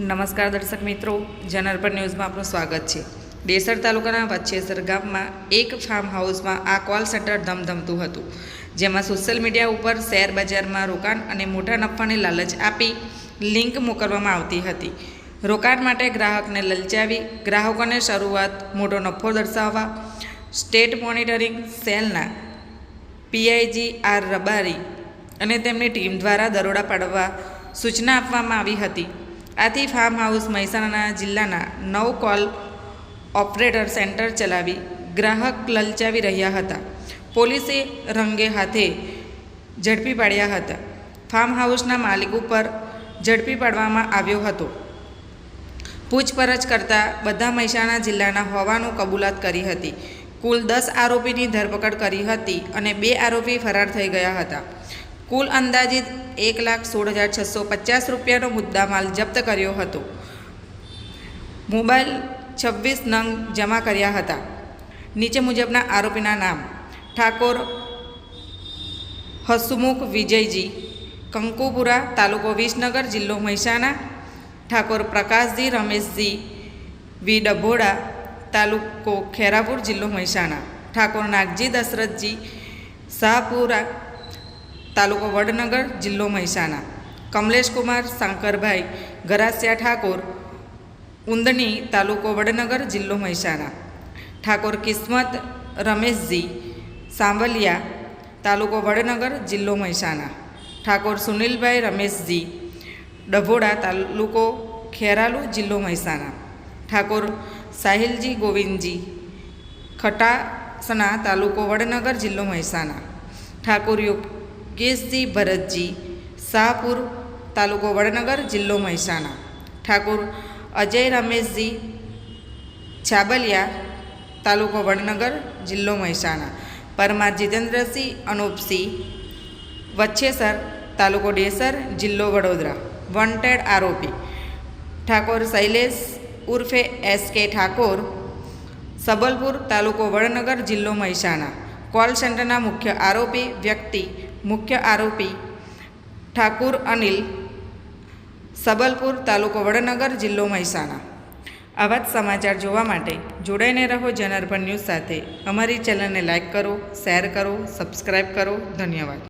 નમસ્કાર દર્શક મિત્રો જનરપર ન્યૂઝમાં આપનું સ્વાગત છે. દેસર તાલુકાના વચ્છેસર ગામમાં એક ફાર્મ હાઉસમાં આ કોલ સેન્ટર ધમધમતું હતું, જેમાં સોશિયલ મીડિયા ઉપર શેર બજારમાં રોકાણ અને મોટા નફાની લાલચ આપી લિંક મોકલવામાં આવતી હતી. રોકાણ માટે ગ્રાહકને લલચાવી, ગ્રાહકોને શરૂઆત મોટો નફો દર્શાવવા સ્ટેટ મોનિટરિંગ સેલના પીઆઈજી આર રબારી અને તેમની ટીમ દ્વારા દરોડા પાડવા સૂચના આપવામાં આવી હતી. આથી ફાર્મ હાઉસ મહેસાણાના જિલ્લાના નવ કોલ ઓપરેટર સેન્ટર ચલાવી ગ્રાહક લલચાવી રહ્યા હતા. પોલીસે રંગે હાથે ઝડપી પાડ્યા હતા. ફાર્મ હાઉસના માલિક ઉપર ઝડપી પાડવામાં આવ્યો હતો. પૂછપરછ કરતા બધા મહેસાણા જિલ્લાના હોવાનું કબૂલાત કરી હતી. કુલ દસ આરોપીની ધરપકડ કરી હતી અને બે આરોપી ફરાર થઈ ગયા હતા. કુલ અંદાજિત એક લાખ સોળ હજાર છસો પચાસ રૂપિયાનો મુદ્દામાલ જપ્ત કર્યો હતો. મોબાઈલ છવ્વીસ નંગ જમા કર્યા હતા. નીચે મુજબના આરોપીના નામ ઠાકોર હસુમુખ વિજયજી, કંકુપુરા તાલુકો વિસનગર જિલ્લો મહેસાણા, ઠાકોર પ્રકાશજી, રમેશજી વી ડભોડા તાલુકો ખેરાપુર જિલ્લો મહેસાણા, ઠાકોર નાગજી દશરથજી, શાહપુરા તાલુકો વડનગર, જિલ્લો મહેસાણા. કમલેશ કુમાર શંકરભાઈ, ગરાસિયા ઠાકોર ઉંદણી તાલુકો વડનગર, જિલ્લો મહેસાણા. ઠાકોર કિસ્મત, રમેશજી, સાંવલિયા, તાલુકો વડનગર, જિલ્લો મહેસાણા. ઠાકોર સુનિલભાઈ, રમેશજી, ડભોડા, તાલુકો ખેરાલુ, જિલ્લો મહેસાણા. ઠાકોર સાહિલજી ગોવિંદજી ખટાસણા તાલુકો વડનગર, જિલ્લો મહેસાણા. ઠાકોર યોગેશજી ભરતજી, શાહપુર તાલુકો વડનગર જિલ્લો મહેસાણા. ઠાકોર અજય રમેશજી, છાબલિયા તાલુકો વડનગર જિલ્લો મહેસાણા. પરમાર જીતેન્દ્રસિંહ અનુપસિંહ, વચ્છેસર તાલુકો ડેસર જિલ્લો વડોદરા. વોન્ટેડ આરોપી. ઠાકોર શૈલેષ ઉર્ફે એસ કે ઠાકોર, સબલપુર તાલુકો વડનગર જિલ્લો મહેસાણા. કોલ સેન્ટરના મુખ્ય આરોપી વ્યક્તિ મુખ્ય આરોપી ઠાકુર અનિલ, સબલપુર તાલુકો વડનગર જિલ્લો મહેસાણા. આવા જ સમાચાર જોવા માટે જોડાઈને રહો જનાર્પણ ન્યૂઝ સાથે. અમારી ચેનલને લાઇક કરો, શેર કરો સબસ્ક્રાઈબ કરો. ધન્યવાદ.